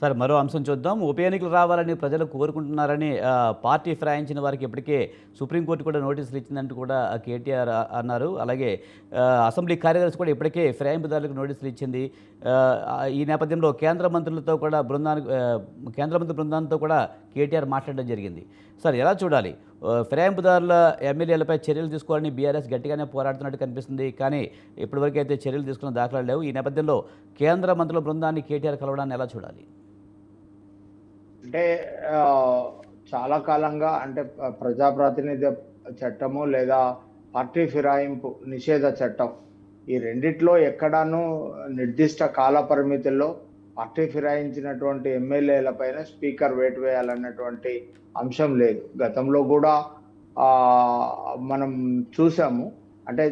Sir మరో అంశం చూద్దాం. ఉప ఎన్నికలు రావాలని ప్రజలు కోరుకుంటున్నారని పార్టీ ఫిరాయించిన వారికి ఇప్పటికే సుప్రీంకోర్టు కూడా నోటీసులు ఇచ్చిందంటూ కూడా కేటీఆర్ అన్నారు. అలాగే అసెంబ్లీ కార్యదర్శి కూడా ఇప్పటికే ఫిరాయింపుదారులకు నోటీసులు ఇచ్చింది. ఈ నేపథ్యంలో కేంద్ర మంత్రులతో కూడా బృందానికి కేంద్ర మంత్రి బృందంతో కూడా కేటీఆర్ మాట్లాడడం జరిగింది. సార్ ఎలా చూడాలి? ఫిరాయింపుదారుల ఎమ్మెల్యేలపై చర్యలు తీసుకోవాలని బీఆర్ఎస్ గట్టిగానే పోరాడుతున్నట్టు కనిపిస్తుంది. కానీ ఇప్పటివరకు అయితే చర్యలు తీసుకున్న దాఖలాలు లేవు. ఈ నేపథ్యంలో కేంద్ర మంత్రుల బృందాన్ని కేటీఆర్ కలవడాన్ని ఎలా చూడాలి? అంటే చాలా కాలంగా అంటే ప్రజాప్రాతినిధ్య చట్టము లేదా పార్టీ ఫిరాయింపు నిషేధ చట్టం ఈ రెండిట్లో ఎక్కడానూ నిర్దిష్ట కాల పరిమితుల్లో పార్టీ ఫిరాయించినటువంటి ఎమ్మెల్యేల పైన స్పీకర్ వేటు వేయాలన్నటువంటి అంశం లేదు. గతంలో కూడా మనం చూసాము. అంటే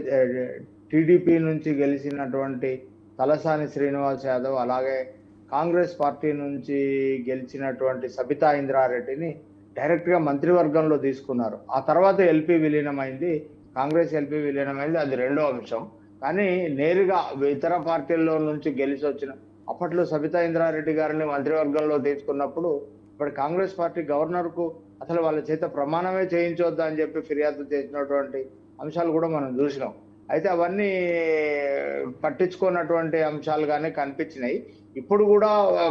టీడీపీ నుంచి గెలిచినటువంటి తలసాని శ్రీనివాస్ యాదవ్ అలాగే కాంగ్రెస్ పార్టీ నుంచి గెలిచినటువంటి సబితా ఇంద్రారెడ్డిని డైరెక్ట్గా మంత్రివర్గంలో తీసుకున్నారు. ఆ తర్వాత ఎల్పీ విలీనమైంది. కాంగ్రెస్ ఎల్పీ విలీనమైంది. అది రెండో అంశం. కానీ నేరుగా ఇతర పార్టీల్లో నుంచి గెలిచి వచ్చిన అప్పట్లో సబితా ఇంద్రారెడ్డి గారిని మంత్రివర్గంలో తీసుకున్నప్పుడు ఇప్పుడు కాంగ్రెస్ పార్టీ గవర్నర్కు అసలు వాళ్ళ చేత ప్రమాణమే చేయించొద్దు అని చెప్పి ఫిర్యాదు చేసినటువంటి అంశాలు కూడా మనం చూసినాం. అయితే అవన్నీ పట్టించుకున్నటువంటి అంశాలుగానే కనిపించినాయి. ఇప్పుడు కూడా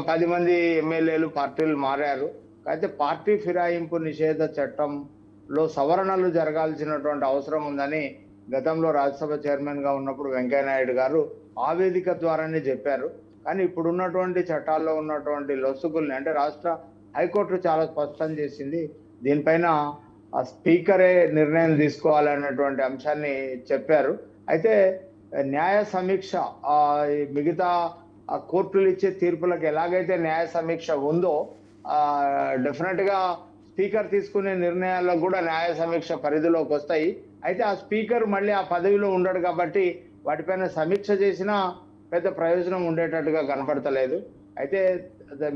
పది మంది ఎమ్మెల్యేలు పార్టీలు మారారు. అయితే పార్టీ ఫిరాయింపు నిషేధ చట్టంలో సవరణలు జరగాల్సినటువంటి అవసరం ఉందని గతంలో రాజ్యసభ చైర్మన్గా ఉన్నప్పుడు వెంకయ్యనాయుడు గారు ఆ వేదిక ద్వారానే చెప్పారు. కానీ ఇప్పుడు ఉన్నటువంటి చట్టాల్లో ఉన్నటువంటి లొసుగుల్ని అంటే రాష్ట్ర హైకోర్టు చాలా స్పష్టం చేసింది. దీనిపైన ఆ స్పీకరే నిర్ణయం తీసుకోవాలన్నటువంటి అంశాన్ని చెప్పారు. అయితే న్యాయ సమీక్ష మిగతా ఆ కోర్టులు ఇచ్చే తీర్పులకు ఎలాగైతే న్యాయ సమీక్ష ఉందో డెఫినెట్గా స్పీకర్ తీసుకునే నిర్ణయాల్లో కూడా న్యాయ సమీక్ష పరిధిలోకి వస్తాయి. అయితే ఆ స్పీకర్ మళ్ళీ ఆ పదవిలో ఉండడు కాబట్టి వాటిపైన సమీక్ష చేసినా పెద్ద ప్రయోజనం ఉండేటట్టుగా కనపడతలేదు. అయితే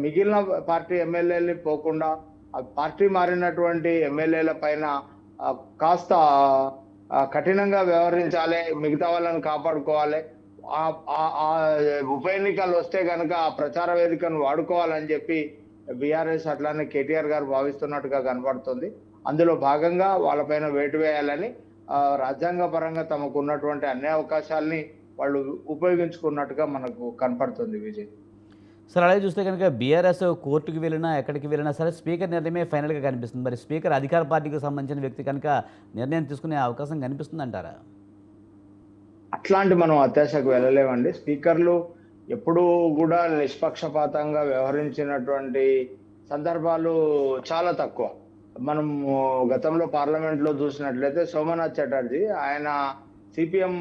మిగిలిన పార్టీ ఎమ్మెల్యేలు పోకుండా పార్టీ మారినటువంటి ఎమ్మెల్యేల పైన కాస్త కఠినంగా వ్యవహరించాలి మిగతా వాళ్ళని కాపాడుకోవాలి. ఆ- ఆ- ఉప ఎన్నికలు వస్తే కనుక ఆ ప్రచార వేదికను వాడుకోవాలని చెప్పి బీఆర్ఎస్ అట్లానే కేటీఆర్ గారు భావిస్తున్నట్టుగా కనబడుతుంది. అందులో భాగంగా వాళ్ళపైన వేటు వేయాలని రాజ్యాంగ పరంగా తమకు ఉన్నటువంటి అన్ని అవకాశాలని వాళ్ళు ఉపయోగించుకున్నట్టుగా మనకు కనపడుతుంది విజయ్. సార్ అలాగే చూస్తే కనుక బీఆర్ఎస్ కోర్టుకు వెళ్ళినా ఎక్కడికి వెళ్ళినా సరే స్పీకర్ నిర్ణయమే ఫైనల్గా కనిపిస్తుంది. మరి స్పీకర్ అధికార పార్టీకి సంబంధించిన వ్యక్తి కనుక నిర్ణయం తీసుకునే అవకాశం కనిపిస్తుంది అంటారా అట్లాంటి మనం అత్యాశకు వెళ్ళలేమండి. స్పీకర్లు ఎప్పుడూ కూడా నిష్పక్షపాతంగా వ్యవహరించినటువంటి సందర్భాలు చాలా తక్కువ. మనం గతంలో పార్లమెంట్లో చూసినట్లయితే సోమనాథ్ చటర్జీ ఆయన సిపిఎం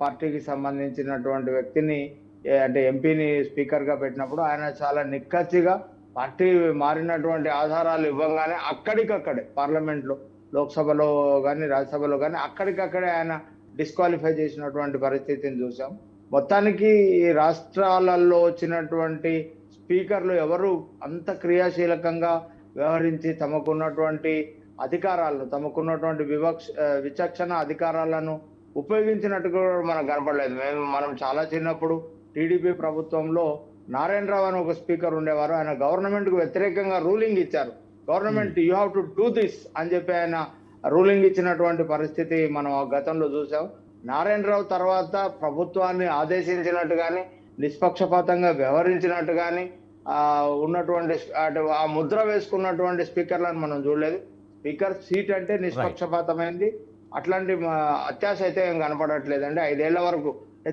పార్టీకి సంబంధించినటువంటి వ్యక్తిని అంటే ఎంపీని స్పీకర్గా పెట్టినప్పుడు ఆయన చాలా నిక్కచ్చిగా పార్టీ మారినటువంటి ఆధారాలు ఇవ్వగానే అక్కడికక్కడే పార్లమెంట్లో లోక్సభలో కానీ రాజ్యసభలో కానీ అక్కడికక్కడే ఆయన డిస్క్వాలిఫై చేసినటువంటి పరిస్థితిని చూసాం మొత్తానికి ఈ రాష్ట్రాలలో వచ్చినటువంటి స్పీకర్లు ఎవరు అంత క్రియాశీలకంగా వ్యవహరించి తమకున్నటువంటి అధికారాలను తమకున్నటువంటి వివక్ష విచక్షణ అధికారాలను ఉపయోగించినట్టు కూడా మనకు కనపడలేదు. మేము మనం చాలా చిన్నప్పుడు టీడీపీ ప్రభుత్వంలో నారాయణరావు అని ఒక స్పీకర్ ఉండేవారు. ఆయన గవర్నమెంట్కు వ్యతిరేకంగా రూలింగ్ ఇచ్చారు. Government you have to do this అని చెప్పి ఆయన రూలింగ్ ఇచ్చినటువంటి పరిస్థితి మనం ఆ గతంలో చూసాం. నారాయణరావు తర్వాత ప్రభుత్వాన్ని ఆదేశించినట్టు కానీ నిష్పక్షపాతంగా వ్యవహరించినట్టు కానీ ఆ, ఉన్నటువంటి ఆ ముద్ర వేసుకున్నటువంటి స్పీకర్లను మనం చూడలేదు. స్పీకర్ సీట్ అంటే నిష్పక్షపాతమైంది. అట్లాంటి అత్యాశ అయితే ఏం కనపడట్లేదండి. ఐదేళ్ళ వరకు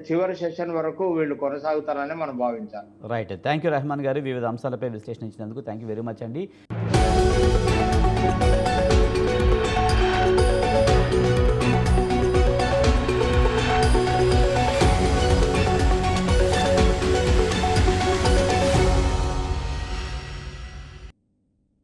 చివరి సెషన్ వరకు వీళ్ళు కొనసాగుతారని మనం భావించాలి. రైట్ థ్యాంక్ యూ రెహమాన్ గారు. వివిధ అంశాలపై విశ్లేషించినందుకు థ్యాంక్ యూ వెరీ మచ్ అండి.